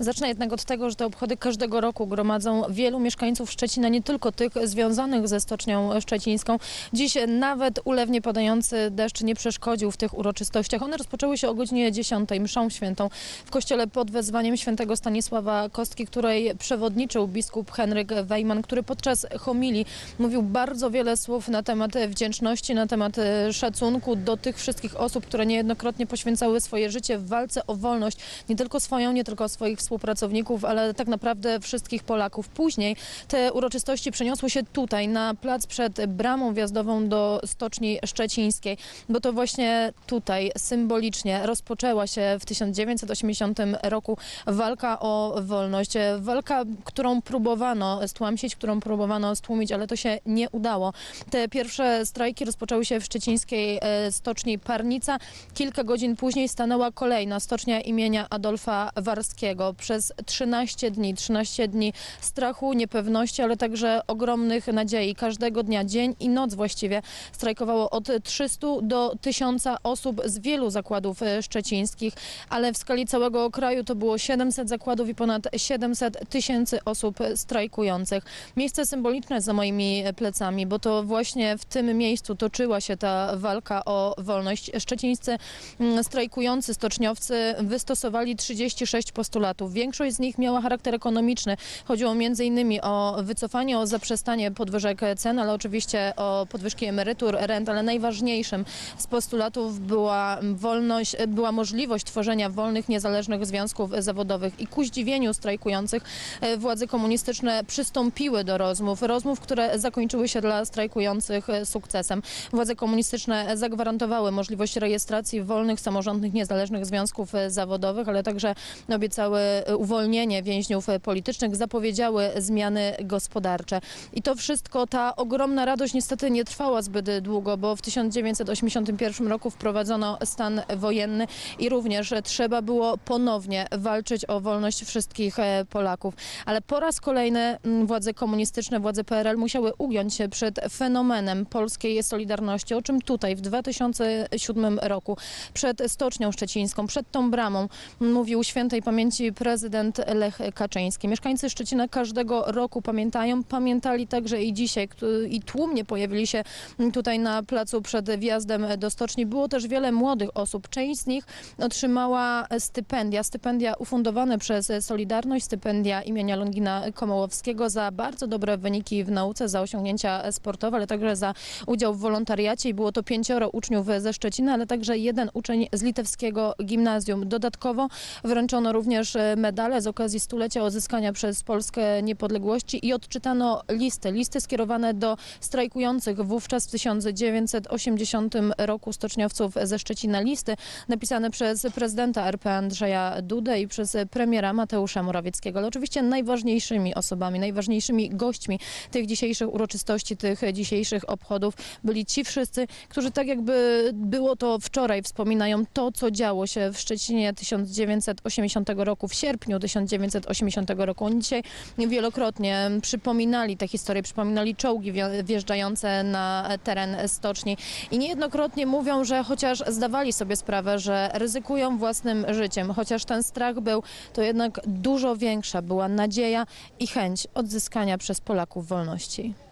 Zacznę jednak od tego, że te obchody każdego roku gromadzą wielu mieszkańców Szczecina, nie tylko tych związanych ze Stocznią Szczecińską. Dziś nawet ulewnie padający deszcz nie przeszkodził w tych uroczystościach. One rozpoczęły się o godzinie 10 mszą świętą w kościele pod wezwaniem świętego Stanisława Kostki, której przewodniczył biskup Henryk Wejman, który podczas homilii mówił bardzo wiele słów na temat wdzięczności, na temat szacunku do tych wszystkich osób, które niejednokrotnie poświęcały swoje życie w walce o wolność, nie tylko swoją, nie tylko swoich współpracowników, ale tak naprawdę wszystkich Polaków. Później te uroczystości przeniosły się tutaj, na plac przed bramą wjazdową do Stoczni Szczecińskiej, bo to właśnie tutaj symbolicznie rozpoczęła się w 1980 roku walka o wolność. Walka, którą próbowano stłamsić, którą próbowano stłumić, ale to się nie udało. Te pierwsze strajki rozpoczęły się w szczecińskiej e, stoczni Parnica. Kilka godzin później stanęła kolejna stocznia imienia Adolfa Warskiego. Przez 13 dni, 13 dni strachu, niepewności, ale także ogromnych nadziei. Każdego dnia, dzień i noc właściwie strajkowało od 300 do 1000 osób z wielu zakładów e, szczecińskich, ale w skali całego kraju to było 700 zakładów i ponad 700 tysięcy osób strajkujących. Miejsce symboliczne za moimi plecami, bo to właśnie w tym miejscu toczyła się ta walka o wolność. Szczecińscy mm, strajkujący stoczniowcy wystosowali 36 postulatów. Większość z nich miała charakter ekonomiczny. Chodziło m.in. o wycofanie, o zaprzestanie podwyżek cen, ale oczywiście o podwyżki emerytur, rent, ale najważniejszym z postulatów była wolność, była możliwość tworzenia wolnych, niezależnych związków zawodowych. I ku zdziwieniu strajkujących e, władze komunistyczne przystąpiły do rozmów, rozmów, które zakończyły się dla strajkujących e, sukcesem. Władze komunistyczne zagwarantowały możliwość rejestracji wolnych, samorządnych, niezależnych związków e, zawodowych, ale także obiecały uwolnienie więźniów e, politycznych, zapowiedziały zmiany gospodarcze. I to wszystko, ta ogromna radość niestety nie trwała zbyt długo, bo w 1981 roku wprowadzono stan wojenny i również trzeba było ponownie walczyć o wolność wszystkich e, Polaków. Ale po raz kolejny mm, władze komunistyczne, władze PRL musiały ugiąć się przed fenomenem polskiej Solidarności, o czym tutaj w 2007 roku przed Stocznią Szczecińską, przed tą bramą mówił świętej pamięci prezydent Lech Kaczyński. Mieszkańcy Szczecina każdego roku pamiętają, pamiętali także i dzisiaj i tłumnie pojawili się tutaj na placu przed wjazdem do stoczni. Było też wiele młodych osób. Część z nich otrzymała stypendia, stypendia ufundowane przez Solidarność, stypendia imienia Longina Komołowskiego za bardzo dobre wyniki w nauce, za osiągnięcia sportowe, ale także za udział w wolontariacie i było to pięcioro uczniów ze Szczecina, ale także jeden uczeń z litewskiego gimnazjum. Dodatkowo wręczono również medale z okazji stulecia odzyskania przez Polskę niepodległości i odczytano listy, listy skierowane do strajkujących wówczas w 1980 roku stoczniowców ze Szczecina. Listy napisane przez prezydenta RP Andrzeja Dudę i przez premiera Mateusza Morawieckiego. Ale oczywiście najważniejszymi osobami, najważniejszymi gośćmi tych dzisiejszych uroczystości, tych dzisiejszych obchodów byli ci wszyscy, którzy tak jakby było to wczoraj, wspominają to, co działo się w Szczecinie 1980 roku, w sierpniu 1980 roku. Oni dzisiaj wielokrotnie przypominali tę historię, przypominali czołgi wjeżdżające na teren stoczni i niejednokrotnie mówią, że chociaż zdawali sobie sprawę, że ryzykują własnym życiem, chociaż ten strach był, to jednak dużo większa była nadzieja i chęć odzyskania przez Polaków wolności.